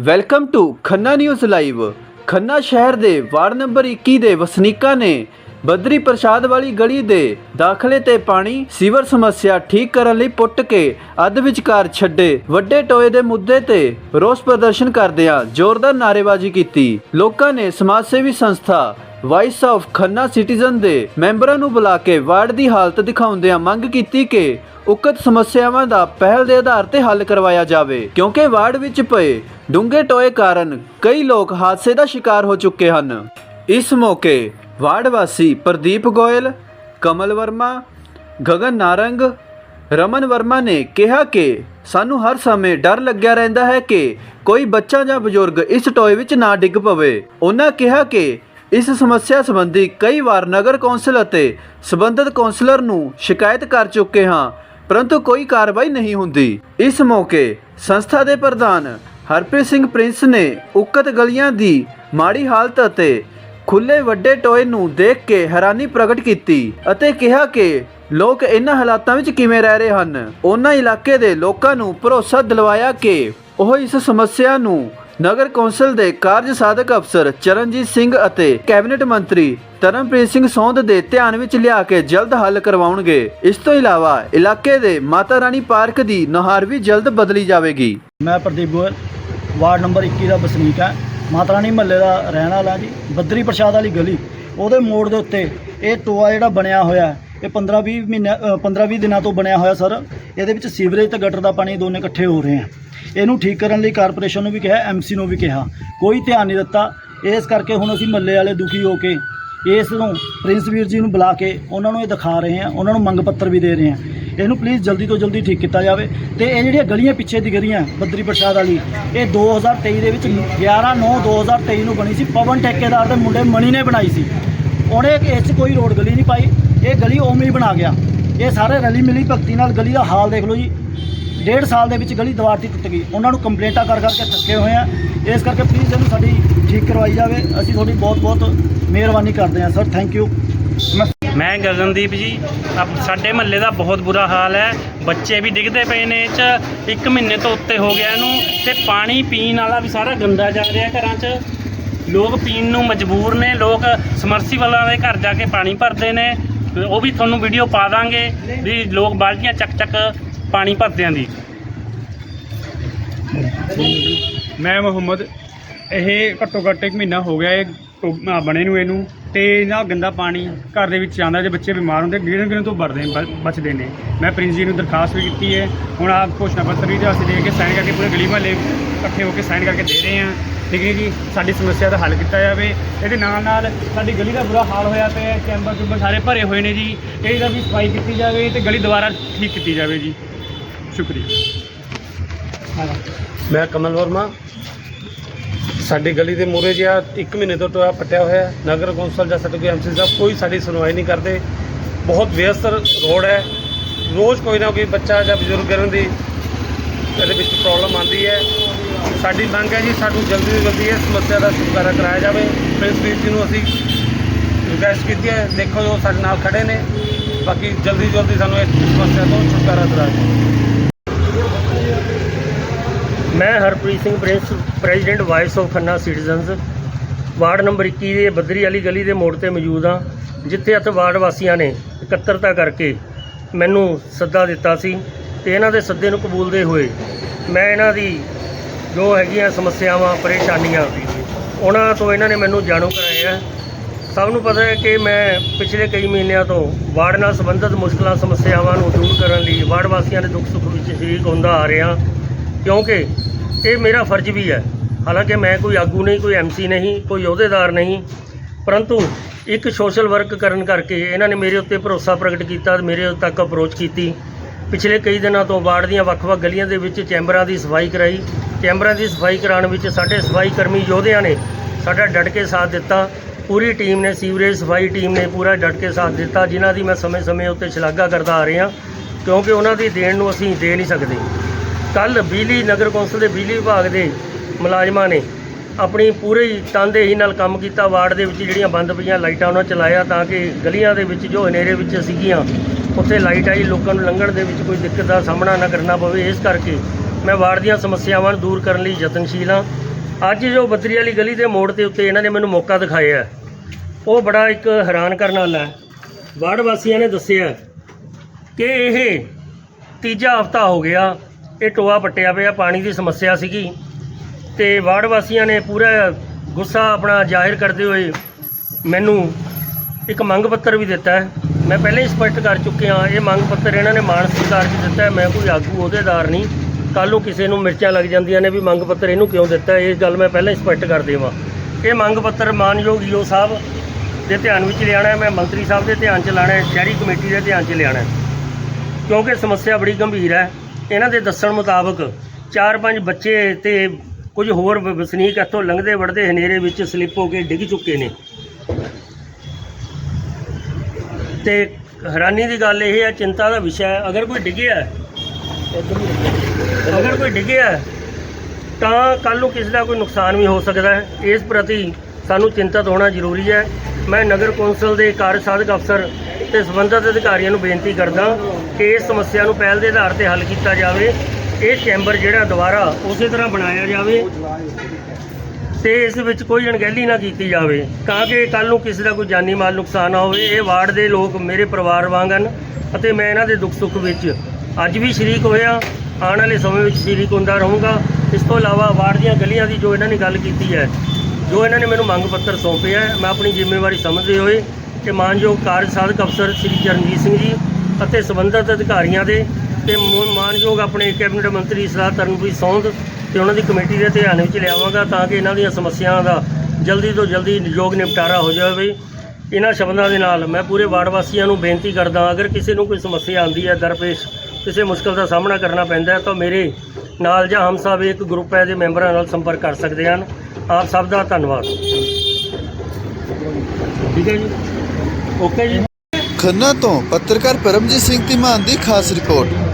Welcome to Khanna news live Khanna ਸ਼ਹਿਰ ਦੇ ward number 21 ਦੇ ਵਸਨੀਕਾਂ ਨੇ ਬਦਰੀ ਪ੍ਰਸ਼ਾਦ ਵਾਲੀ ਗਲੀ ਦੇ ਦਾਖਲੇ ਤੇ ਪਾਣੀ ਸੀਵਰ ਸਮੱਸਿਆ ਠੀਕ ਕਰਨ ਲਈ ਪੁੱਟ ਕੇ ਅੱਧ ਵਿਚਕਾਰ ਛੱਡੇ। ਵੱਡੇ ਟੋਏ ਦੇ ਮੁੱਦੇ ਤੇ ਰੋਸ ਪ੍ਰਦਰਸ਼ਨ ਕਰਦਿਆਂ ਜ਼ੋਰਦਾਰ ਨਾਅਰੇਬਾਜ਼ੀ ਕੀਤੀ। ਲੋਕਾਂ ਨੇ ਸਮਾਜ ਸੇਵੀ ਸੰਸਥਾ ਵਾਇਸ ਆਫ ਖੰਨਾ ਸਿਟੀਜ਼ਨ ਦੇ ਮੈਂਬਰਾਂ ਨੂੰ ਬੁਲਾ ਕੇ ਵਾਰਡ ਦੀ ਹਾਲਤ ਦਿਖਾਉਂਦਿਆਂ ਮੰਗ ਕੀਤੀ ਕਿ ਉਕਤ ਸਮੱਸਿਆਵਾਂ ਦਾ ਪਹਿਲ ਦੇ ਆਧਾਰ ਤੇ ਹੱਲ ਕਰਵਾਇਆ ਜਾਵੇ, ਕਿਉਂਕਿ ਵਾਰਡ ਵਿੱਚ ਪਏ ਡੂੰਘੇ ਟੋਏ ਕਾਰਨ ਕਈ ਲੋਕ ਹਾਦਸੇ ਦਾ ਸ਼ਿਕਾਰ ਹੋ ਚੁੱਕੇ ਹਨ। ਇਸ ਮੌਕੇ ਵਾਰਡ ਵਾਸੀ ਪ੍ਰਦੀਪ ਗੋਇਲ, ਕਮਲ ਵਰਮਾ, ਗਗਨ ਨਾਰੰਗ, ਰਮਨ ਵਰਮਾ ਨੇ ਕਿਹਾ ਕਿ ਸਾਨੂੰ ਹਰ ਸਮੇਂ ਡਰ ਲੱਗਿਆ ਰਹਿੰਦਾ ਹੈ ਕਿ ਕੋਈ ਬੱਚਾ ਜਾਂ ਬਜ਼ੁਰਗ ਇਸ ਟੋਏ ਵਿੱਚ ਨਾ ਡਿੱਗ ਪਵੇ। ਉਹਨਾਂ ਕਿਹਾ ਕਿ ਇਸ ਸਮੱਸਿਆ ਸੰਬੰਧੀ ਕਈ ਵਾਰ ਨਗਰ ਕੌਂਸਲ ਅਤੇ ਸਬੰਧਤ ਕੌਂਸਲਰ ਨੂੰ ਸ਼ਿਕਾਇਤ ਕਰ ਚੁੱਕੇ ਹਾਂ, ਪਰੰਤੂ ਕੋਈ ਕਾਰਵਾਈ ਨਹੀਂ ਹੁੰਦੀ। ਇਸ ਮੌਕੇ ਸੰਸਥਾ ਦੇ ਪ੍ਰਧਾਨ ਹਰਪ੍ਰੀਤ ਸਿੰਘ ਪ੍ਰਿੰਸ ਨੇ ਉਕਤ ਗਲੀਆਂ ਦੀ ਮਾੜੀ ਹਾਲਤ ਅਤੇ ਖੁੱਲੇ ਵੱਡੇ ਟੋਏ ਨੂੰ ਦੇਖ ਕੇ ਹੈਰਾਨੀ ਪ੍ਰਗਟ ਕੀਤੀ ਅਤੇ ਕਿਹਾ ਕਿ ਲੋਕ ਇਹਨਾਂ ਹਾਲਾਤਾਂ ਵਿੱਚ ਕਿਵੇਂ ਰਹਿ ਰਹੇ ਹਨ। ਉਹਨਾਂ ਇਲਾਕੇ ਦੇ ਲੋਕਾਂ ਨੂੰ ਭਰੋਸਾ ਦਿਲਵਾਇਆ ਕਿ ਉਹ ਇਸ ਸਮੱਸਿਆ ਨੂੰ ਨਗਰ ਕੌਂਸਲ ਦੇ ਕਾਰਜ ਸਾਧਕ ਅਫਸਰ ਚਰਨਜੀਤ ਸਿੰਘ ਅਤੇ ਕੈਬਨਿਟ ਮੰਤਰੀ ਤਰਨਪ੍ਰੀਤ ਸਿੰਘ ਸੌਂਦ ਦੇ ਧਿਆਨ ਵਿੱਚ ਲਿਆ ਕੇ ਜਲਦ ਹੱਲ ਕਰਵਾਉਣਗੇ। ਇਸ ਤੋਂ ਇਲਾਵਾ ਇਲਾਕੇ ਦੇ ਮਾਤਾ ਰਾਣੀ ਪਾਰਕ ਦੀ ਨੁਹਾਰ ਵੀ ਜਲਦ ਬਦਲੀ ਜਾਵੇਗੀ। ਮੈਂ ਪ੍ਰਦੀਪ ਗੋਇਲ ਵਾਰਡ ਨੰਬਰ 21 ਦਾ ਵਸਨੀਕ ਹਾਂ। ਮਾਤਾ ਰਾਣੀ ਮਹੱਲੇ ਦਾ ਰਹਿਣ ਵਾਲਾ ਜੀ। ਬੱਦਰੀ ਪ੍ਰਸ਼ਾਦ ਵਾਲੀ ਗਲੀ ਉਹਦੇ ਮੋੜ ਦੇ ਉੱਤੇ ਇਹ ਟੋਆ ਜਿਹੜਾ ਬਣਿਆ ਹੋਇਆ ਹੈ, ਇਹ 15-20 ਮਹੀਨੇ 15-20 ਦਿਨਾਂ ਤੋਂ ਬਣਿਆ ਹੋਇਆ ਸਰ। ਇਹਦੇ ਵਿੱਚ ਸੀਵਰੇਜ ਤੇ ਗਟਰ ਦਾ ਪਾਣੀ ਦੋਨੇ ਇਕੱਠੇ ਹੋ ਰਹੇ ਆ। ਇਹਨੂੰ ਠੀਕ ਕਰਨ ਲਈ ਕਾਰਪੋਰੇਸ਼ਨ ਨੂੰ ਵੀ ਕਿਹਾ ਐਮਸੀ ਨੂੰ ਵੀ ਕਿਹਾ। ਕੋਈ ਧਿਆਨ ਨਹੀਂ ਦਿੱਤਾ। ਇਸ ਕਰਕੇ ਹੁਣ ਅਸੀਂ ਮਹੱਲੇ ਵਾਲੇ ਦੁਖੀ ਹੋ ਕੇ ਇਸ ਨੂੰ ਪ੍ਰਿੰਸ ਵੀਰ ਜੀ ਨੂੰ ਬੁਲਾ ਕੇ ਉਹਨਾਂ ਨੂੰ ਇਹ ਦਿਖਾ ਰਹੇ ਹਾਂ ਉਹਨਾਂ ਨੂੰ ਮੰਗ ਪੱਤਰ ਵੀ ਦੇ ਰਹੇ ਹਾਂ ਇਹਨੂੰ ਪਲੀਜ਼ ਜਲਦੀ ਤੋਂ ਜਲਦੀ ਠੀਕ ਕੀਤਾ ਜਾਵੇ। ਤੇ ਇਹ ਜਿਹੜੀਆਂ ਗਲੀਆਂ ਪਿੱਛੇ ਦਿਖ ਰਹੀਆਂ, ਬੱਦਰੀ ਪ੍ਰਸ਼ਾਦ ਵਾਲੀ, ਇਹ 2023 ਦੇ ਵਿੱਚ 11 9 2023 ਨੂੰ ਬਣੀ ਸੀ। ਪਵਨ ਠੇਕੇਦਾਰ ਦੇ ਮੁੰਡੇ ਮਣੀ ਨੇ ਬਣਾਈ ਸੀ। ਉਹਨੇ ਇਸ 'ਚ ਕੋਈ ਰੋਡ ਗਲੀ ਨਹੀਂ ਪਾਈ। ਇਹ ਗਲੀ ਉਵੇਂ ਬਣਾ ਗਿਆ। ਇਹ ਸਾਰੇ ਰਲੀ ਮਿਲੀ ਭਗਤੀ ਨਾਲ ਗਲੀ ਦਾ ਹਾਲ ਦੇਖ ਲਓ ਜੀ। ਡੇਢ ਸਾਲ ਦੇ ਵਿੱਚ ਗਲੀ ਦੀਵਾਰ ਦੀ ਟੁੱਟ ਗਈ। ਉਹਨਾਂ ਨੂੰ ਕੰਪਲੇਂਟਾਂ ਕਰ ਕਰਕੇ ਥੱਕੇ ਹੋਏ ਆ। ਇਸ ਕਰਕੇ ਪਲੀਜ਼ ਇਹਨੂੰ ਸਾਡੀ ਠੀਕ ਕਰਵਾਈ ਜਾਵੇ। ਅਸੀਂ ਤੁਹਾਡੀ ਬਹੁਤ ਬਹੁਤ ਮਿਹਰਬਾਨੀ ਕਰਦੇ ਹਾਂ ਸਰ ਥੈਂਕ ਯੂ ਮੈਂ ਗਗਨਦੀਪ ਜੀ, ਅਬ ਸਾਡੇ ਮਹੱਲੇ ਦਾ ਬਹੁਤ ਬੁਰਾ ਹਾਲ ਹੈ। ਬੱਚੇ ਵੀ ਡਿੱਗਦੇ ਪਏ ਨੇ ਇਹ 'ਚ। ਇੱਕ ਮਹੀਨੇ ਤੋਂ ਉੱਤੇ ਹੋ ਗਿਆ ਇਹਨੂੰ। ਤੇ ਪਾਣੀ ਪੀਣ ਵਾਲਾ ਵੀ ਸਾਰਾ ਗੰਦਾ ਜਾ ਰਿਹਾ ਘਰਾਂ 'ਚ। ਲੋਕ ਪੀਣ ਨੂੰ ਮਜਬੂਰ ਨੇ। ਲੋਕ ਸਮਰਸੀਬਲਾਂ ਦੇ ਘਰ ਜਾ ਕੇ ਪਾਣੀ ਭਰਦੇ ਨੇ। ਉਹ ਵੀ ਤੁਹਾਨੂੰ ਵੀਡੀਓ ਪਾ ਦਾਂਗੇ ਵੀ ਲੋਕ ਬਾਲਟੀਆਂ ਚੱਕ ਚੱਕ ਪਾਣੀ ਭਰਦਿਆਂ ਦੀ ਮੈਂ ਮੁਹੰਮਦ ਇਹ ਘੱਟੋ ਘੱਟ ਇੱਕ ਮਹੀਨਾ ਹੋ ਗਿਆ ਇਹ ਟੋ- ਆਹ ਬਣੇ ਨੂੰ ਇਹਨੂੰ ਤੇ ਨਾ ਗੰਦਾ ਪਾਣੀ ਘਰ ਦੇ ਵਿੱਚ ਆਉਂਦਾ ਜੇ ਬੱਚੇ ਬਿਮਾਰ ਹੁੰਦੇ ਗਿਰਨ ਗਿਰਨ ਤੋਂ ਵੜਦੇ ਬ- ਬਚਦੇ ਨੇ। ਮੈਂ ਪ੍ਰਿੰਸ ਜੀ ਨੂੰ ਦਰਖਾਸਤ ਵੀ ਕੀਤੀ ਹੈ ਹੁਣ ਆਪ ਘੋਸ਼ਣਾ ਪੱਤਰ ਵੀ ਅਸੀਂ ਦੇ ਕੇ ਸਾਈਨ ਕਰਕੇ ਪੂਰੇ ਗਲੀ ਮਹੱਲੇ ਇਕੱਠੇ ਹੋ ਕੇ ਸਾਈਨ ਕਰਕੇ ਦੇ ਰਹੇ ਹਾਂ ਠੀਕ ਹੈ ਜੀ, ਸਾਡੀ ਸਮੱਸਿਆ ਦਾ ਹੱਲ ਕੀਤਾ ਜਾਵੇ। ਇਹਦੇ ਨਾਲ ਨਾਲ ਸਾਡੀ ਗਲੀ ਦਾ ਬੁਰਾ ਹਾਲ ਹੋਇਆ ਪਿਆ ਕੈਂਬਰ ਕੁੰਬਰ ਸਾਰੇ ਭਰੇ ਹੋਏ ਨੇ ਜੀ। ਇਹਦਾ ਵੀ ਸਫ਼ਾਈ ਕੀਤੀ ਜਾਵੇ ਤੇ ਗਲੀ ਦੁਬਾਰਾ ਠੀਕ ਕੀਤੀ ਜਾਵੇ ਜੀ। ਸ਼ੁਕਰੀਆ। ਮੈਂ ਕਮਲ ਵਰਮਾ। ਸਾਡੀ ਗਲੀ ਦੇ ਮੂਹਰੇ ਜਿਹਾ ਇੱਕ ਮਹੀਨੇ ਤੋਂ ਟੋਇਆ ਪੱਟਿਆ ਹੋਇਆ ਨਗਰ ਕੌਂਸਲ ਜਾਂ ਸਾਡੇ ਕੋਈ ਐਮਸੀ ਸਾਹਿਬ ਕੋਈ ਸਾਡੀ ਸੁਣਵਾਈ ਨਹੀਂ ਕਰਦੇ। ਬਹੁਤ ਵਿਅਸਤ ਰੋਡ ਹੈ। ਰੋਜ਼ ਕੋਈ ਨਾ ਕੋਈ ਬੱਚਾ ਜਾਂ ਬਜ਼ੁਰਗ ਕਰਨ ਦੀ ਇਹਦੇ ਵਿੱਚ ਪ੍ਰੋਬਲਮ ਆਉਂਦੀ ਹੈ। ਸਾਡੀ ਮੰਗ ਹੈ ਜੀ, ਸਾਨੂੰ ਜਲਦੀ ਤੋਂ ਜਲਦੀ ਇਸ ਸਮੱਸਿਆ ਦਾ ਛੁਟਕਾਰਾ ਕਰਾਇਆ ਜਾਵੇ। ਪ੍ਰਿੰਸ ਜੀ ਨੂੰ ਅਸੀਂ ਰਿਕਵੈਸਟ ਕੀਤੀ ਹੈ, ਦੇਖੋ ਜੋ ਸਾਡੇ ਨਾਲ ਖੜੇ ਨੇ। ਬਾਕੀ ਜਲਦੀ ਤੋਂ ਜਲਦੀ ਸਾਨੂੰ ਇਸ ਸਮੱਸਿਆ ਤੋਂ ਛੁਟਕਾਰਾ ਦਿਲਾਇਆ ਜਾਵੇ। ਮੈਂ Harpreet Singh Prince president voice of Khanna citizens ward number 21 ਦੇ ਬੱਦਰੀ ਵਾਲੀ ਗਲੀ ਦੇ ਮੋੜ ਤੇ ਮੌਜੂਦ ਹਾਂ, ਜਿੱਥੇ ਅਤੇ ਵਾਰਡ ਵਾਸੀਆਂ ਨੇ ਇਕੱਤਰਤਾ ਕਰਕੇ ਮੈਨੂੰ ਸੱਦਾ ਦਿੱਤਾ ਸੀ। ਤੇ ਇਹਨਾਂ ਦੇ ਸੱਦੇ ਨੂੰ ਕਬੂਲਦੇ ਹੋਏ ਮੈਂ ਇਹਨਾਂ ਦੀ ਜੋ ਹੈਗੀਆਂ ਸਮੱਸਿਆਵਾਂ, ਪਰੇਸ਼ਾਨੀਆਂ, ਉਹਨਾਂ ਤੋਂ ਇਹਨਾਂ ਨੇ ਮੈਨੂੰ ਜਾਣੂ ਕਰਾਇਆ ਸਭ ਨੂੰ ਪਤਾ ਹੈ ਕਿ ਮੈਂ ਪਿਛਲੇ ਕਈ ਮਹੀਨਿਆਂ ਤੋਂ ਵਾਰਡ ਨਾਲ ਸੰਬੰਧਿਤ ਮੁਸ਼ਕਲਾਂ, ਸਮੱਸਿਆਵਾਂ ਨੂੰ ਦੂਰ ਕਰਨ ਲਈ ਵਾਰਡ ਵਾਸੀਆਂ ਦੇ ਦੁੱਖ ਸੁੱਖ ਵਿੱਚ ਸ਼ਰੀਕ ਹੁੰਦਾ ਆ ਰਿਹਾ ਕਿਉਂਕਿ ਇਹ ਮੇਰਾ ਫਰਜ਼ ਵੀ ਹੈ। ਹਾਲਾਂਕਿ ਮੈਂ ਕੋਈ ਆਗੂ ਨਹੀਂ, ਕੋਈ ਐਮਸੀ ਨਹੀਂ, ਕੋਈ ਅਹੁਦੇਦਾਰ ਨਹੀਂ, ਪਰੰਤੂ ਇੱਕ ਸੋਸ਼ਲ ਵਰਕ ਕਰਨ ਕਰਕੇ ਇਹਨਾਂ ਨੇ ਮੇਰੇ ਉੱਤੇ ਭਰੋਸਾ ਪ੍ਰਗਟ ਕੀਤਾ ਤੇ ਮੇਰੇ ਤੱਕ ਅਪਰੋਚ ਕੀਤੀ। ਪਿਛਲੇ ਕਈ ਦਿਨਾਂ ਤੋਂ ਵਾਰਡ ਦੀਆਂ ਵੱਖ-ਵੱਖ ਗਲੀਆਂ ਦੇ ਵਿੱਚ ਚੈਂਬਰਾਂ ਦੀ ਸਫ਼ਾਈ ਕਰਾਈ। ਚੈਂਬਰਾਂ ਦੀ ਸਫ਼ਾਈ ਕਰਾਉਣ ਵਿੱਚ ਸਾਡੇ ਸਫ਼ਾਈ ਕਰਮੀ ਯੋਧਿਆਂ ਨੇ ਸਾਡਾ ਡਟ ਕੇ ਸਾਥ ਦਿੱਤਾ। ਪੂਰੀ ਟੀਮ ਨੇ, ਸੀਵਰੇਜ ਸਫ਼ਾਈ ਟੀਮ ਨੇ ਪੂਰਾ ਡਟ ਕੇ ਸਾਥ ਦਿੱਤਾ, ਜਿਨ੍ਹਾਂ ਦੀ ਮੈਂ ਸਮੇਂ-ਸਮੇਂ ਉੱਤੇ ਸ਼ਲਾਘਾ ਕਰਦਾ ਆ ਰਿਹਾ, ਕਿਉਂਕਿ ਉਹਨਾਂ ਦੀ ਦੇਣ ਨੂੰ ਅਸੀਂ ਦੇ ਨਹੀਂ ਸਕਦੇ। ਕੱਲ ਬਿਜਲੀ ਨਗਰ ਕੌਂਸਲ ਦੇ ਬਿਜਲੀ ਵਿਭਾਗ ਦੇ ਮੁਲਾਜ਼ਮਾਂ ਨੇ ਆਪਣੀ ਪੂਰੀ ਤਨਦੇਹੀ ਨਾਲ ਕੰਮ ਕੀਤਾ। ਵਾਰਡ ਦੇ ਵਿੱਚ ਜਿਹੜੀਆਂ ਬੰਦ ਪਈਆਂ, ਲਾਈਟਾਂ ਉਹਨਾਂ ਚਲਾਇਆ ਤਾਂ ਕਿ ਗਲੀਆਂ ਦੇ ਵਿੱਚ ਜੋ ਹਨੇਰੇ ਵਿੱਚ ਸੀਗੀਆਂ ਉੱਥੇ ਲਾਈਟ ਆਈ, ਲੋਕਾਂ ਨੂੰ ਲੰਘਣ ਦੇ ਵਿੱਚ ਕੋਈ ਦਿੱਕਤ ਦਾ ਸਾਹਮਣਾ ਨਾ ਕਰਨਾ ਪਵੇ। ਇਸ ਕਰਕੇ ਮੈਂ ਵਾਰਡ ਦੀਆਂ ਸਮੱਸਿਆਵਾਂ ਨੂੰ ਦੂਰ ਕਰਨ ਲਈ ਯਤਨਸ਼ੀਲ ਹਾਂ। ਅੱਜ ਜੋ ਬੱਦਰੀ ਵਾਲੀ ਗਲੀ ਦੇ ਮੋੜ ਦੇ ਉੱਤੇ ਇਹਨਾਂ ਨੇ ਮੈਨੂੰ ਮੌਕਾ ਦਿਖਾਇਆ ਉਹ ਬੜਾ ਇੱਕ ਹੈਰਾਨ ਕਰਨ ਵਾਲਾ ਹੈ। ਵਾਰਡ ਵਾਸੀਆਂ ਨੇ ਦੱਸਿਆ ਕਿ ਇਹ ਤੀਜਾ ਹਫਤਾ ਹੋ ਗਿਆ। ਇਹ ਟੋਆ ਪੱਟਿਆ ਪਿਆ, ਪਾਣੀ ਦੀ ਸਮੱਸਿਆ ਸੀਗੀ ਤੇ ਵਾਰਡ ਵਾਸੀਆਂ ਨੇ ਪੂਰਾ ਗੁੱਸਾ ਆਪਣਾ ਜ਼ਾਹਿਰ ਕਰਦੇ ਹੋਏ ਮੈਨੂੰ ਇੱਕ ਮੰਗ ਪੱਤਰ ਵੀ ਦਿੱਤਾ ਹੈ। ਮੈਂ ਪਹਿਲਾਂ ਹੀ ਸਪਸ਼ਟ ਕਰ ਚੁੱਕਿਆ ਇਹ ਮੰਗ ਪੱਤਰ ਇਹਨਾਂ ਨੇ ਮਾਨ ਸਰਕਾਰ 'ਚ ਦਿੱਤਾ ਮੈਂ ਕੋਈ ਆਗੂ ਅਹੁਦੇਦਾਰ ਨਹੀਂ। ਕੱਲ੍ਹ ਨੂੰ ਕਿਸੇ ਨੂੰ ਮਿਰਚਾਂ ਲੱਗ ਜਾਂਦੀਆਂ ਨੇ ਵੀ ਮੰਗ ਪੱਤਰ ਇਹਨੂੰ ਕਿਉਂ ਦਿੱਤਾ ਇਹ ਗੱਲ ਮੈਂ ਪਹਿਲਾਂ ਹੀ ਸਪਸ਼ਟ ਕਰ ਦੇਵਾਂ। ਇਹ ਮੰਗ ਪੱਤਰ ਮਾਨਯੋਗ ਈਓ ਸਾਹਿਬ ਦੇ ਧਿਆਨ ਵਿੱਚ ਲਿਆਣਾ ਮੈਂ ਮੰਤਰੀ ਸਾਹਿਬ ਦੇ ਧਿਆਨ 'ਚ ਲਾਣਾ ਸ਼ਹਿਰੀ ਕਮੇਟੀ ਦੇ ਧਿਆਨ 'ਚ ਲਿਆਣਾ ਕਿਉਂਕਿ ਸਮੱਸਿਆ ਬੜੀ ਗੰਭੀਰ ਹੈ, ਇਹਨਾਂ ਦੇ ਦੱਸਣ ਮੁਤਾਬਕ ਚਾਰ ਪੰਜ ਬੱਚੇ ਤੇ ਕੁਝ ਹੋਰ ਵਸਨੀਕ ਇੱਥੋਂ ਲੰਘਦੇ ਵੜਦੇ ਹਨੇਰੇ ਵਿੱਚ ਸਲਿੱਪ ਹੋ ਕੇ ਡਿੱਗ ਚੁੱਕੇ ਨੇ। ਤੇ ਹੈਰਾਨੀ ਦੀ ਗੱਲ ਇਹ ਹੈ ਚਿੰਤਾ ਦਾ ਵਿਸ਼ਾ ਹੈ। ਅਗਰ ਕੋਈ ਡਿੱਗਿਆ ਹੈ, ਅਗਰ ਕੋਈ ਡਿੱਗਿਆ ਹੈ, ਤਾਂ ਕੱਲ ਨੂੰ ਕਿਸੇ ਦਾ ਕੋਈ ਨੁਕਸਾਨ ਵੀ ਹੋ ਸਕਦਾ ਹੈ। ਇਸ ਪ੍ਰਤੀ ਸਾਨੂੰ ਚਿੰਤਤ ਹੋਣਾ ਜ਼ਰੂਰੀ ਹੈ। ਮੈਂ ਨਗਰ ਕੌਂਸਲ ਦੇ ਕਾਰਜ ਸਾਧਕ ਅਫਸਰ ਤੇ ਸੰਬੰਧਿਤ ਅਧਿਕਾਰੀਆਂ ਨੂੰ ਬੇਨਤੀ ਕਰਦਾ ਕਿ ਇਸ ਸਮੱਸਿਆ ਨੂੰ ਪਹਿਲ ਦੇ ਆਧਾਰ ਤੇ ਹੱਲ ਕੀਤਾ ਜਾਵੇ। ਇਹ ਚੈਂਬਰ ਜਿਹੜਾ ਦੁਬਾਰਾ ਉਸੇ ਤਰ੍ਹਾਂ ਬਣਾਇਆ ਜਾਵੇ। ਤੇ ਇਸ ਵਿੱਚ ਕੋਈ ਅਣਗਹਿਲੀ ਨਾ ਕੀਤੀ ਜਾਵੇ। ਤਾਂ ਕਿ ਕੱਲ ਨੂੰ ਕਿਸੇ ਦਾ ਕੋਈ ਜਾਨੀ ਮਾਲ ਨੁਕਸਾਨ ਨਾ ਹੋਵੇ, ਇਹ ਵਾਰਡ ਦੇ ਲੋਕ ਮੇਰੇ ਪਰਿਵਾਰ ਵਾਂਗ ਹਨ ਅਤੇ ਮੈਂ ਇਹਨਾਂ ਦੇ ਦੁੱਖ ਸੁੱਖ ਵਿੱਚ ਅੱਜ ਵੀ ਸ਼ਰੀਕ ਹੋਇਆ। ਆਉਣ ਵਾਲੇ ਸਮੇਂ ਵਿੱਚ ਸ਼ਰੀਕ ਹੁੰਦਾ ਰਹੂੰਗਾ। ਇਸ ਤੋਂ ਇਲਾਵਾ ਵਾਰਡ ਦੀਆਂ ਗਲੀਆਂ ਦੀ ਜੋ ਇਹਨਾਂ ਨੇ ਗੱਲ ਕੀਤੀ ਹੈ, ਜੋ ਇਹਨਾਂ ਨੇ ਮੈਨੂੰ ਮੰਗ ਪੱਤਰ ਸੌਂਪਿਆ ਮੈਂ ਆਪਣੀ ਜ਼ਿੰਮੇਵਾਰੀ ਸਮਝਦੇ ਹੋਏ ਕਿ ਮਾਨਯੋਗ ਕਾਰਜ ਸਾਧਕ ਅਫਸਰ ਸ੍ਰੀ ਚਰਨਜੀਤ ਸਿੰਘ ਜੀ ਅਤੇ ਸੰਬੰਧਿਤ ਅਧਿਕਾਰੀਆਂ ਦੇ ਤੇ ਮਾਨਯੋਗ ਆਪਣੇ ਕੈਬਨਿਟ ਮੰਤਰੀ ਸਰਦਾਰ ਤਰਨਪ੍ਰੀਤ ਸੌਂਦ ਤੇ ਉਹਨਾਂ ਦੀ ਕਮੇਟੀ ਦੇ ਧਿਆਨ ਵਿੱਚ ਲਿਆਵਾਂਗਾ ਤਾਂ ਕਿ ਇਹਨਾਂ ਦੀਆਂ ਸਮੱਸਿਆਵਾਂ ਦਾ ਜਲਦੀ ਤੋਂ ਜਲਦੀ ਯੋਗ ਨਿਪਟਾਰਾ ਹੋ ਜਾਵੇ ਇਹਨਾਂ ਸ਼ਬਦਾਂ ਦੇ ਨਾਲ ਮੈਂ ਪੂਰੇ ਵਾਰਡ ਵਾਸੀਆਂ ਨੂੰ ਬੇਨਤੀ ਕਰਦਾ ਅਗਰ ਕਿਸੇ ਨੂੰ ਕੋਈ ਸਮੱਸਿਆ ਆਉਂਦੀ ਹੈ, ਦਰਪੇਸ਼ ਕਿਸੇ ਮੁਸ਼ਕਲ ਦਾ ਸਾਹਮਣਾ ਕਰਨਾ ਪੈਂਦਾ ਹੈ, ਤਾਂ ਮੇਰੇ ਨਾਲ ਜਾਂ ਹਮ ਸਭ ਇੱਕ ਗਰੁੱਪ ਹੈ ਦੇ ਮੈਂਬਰਾਂ ਨਾਲ ਸੰਪਰਕ ਕਰ ਸਕਦੇ ਹਨ। ਆਪ ਸਭ ਦਾ ਧੰਨਵਾਦ। ਠੀਕ ਹੈ ਜੀ। ਓਕੇ ਜੀ। ਖੰਨਾ ਤੋਂ ਪੱਤਰਕਾਰ ਪਰਮਜੀਤ ਸਿੰਘ ਧੀਮਾਨ ਦੀ ਖਾਸ ਰਿਪੋਰਟ।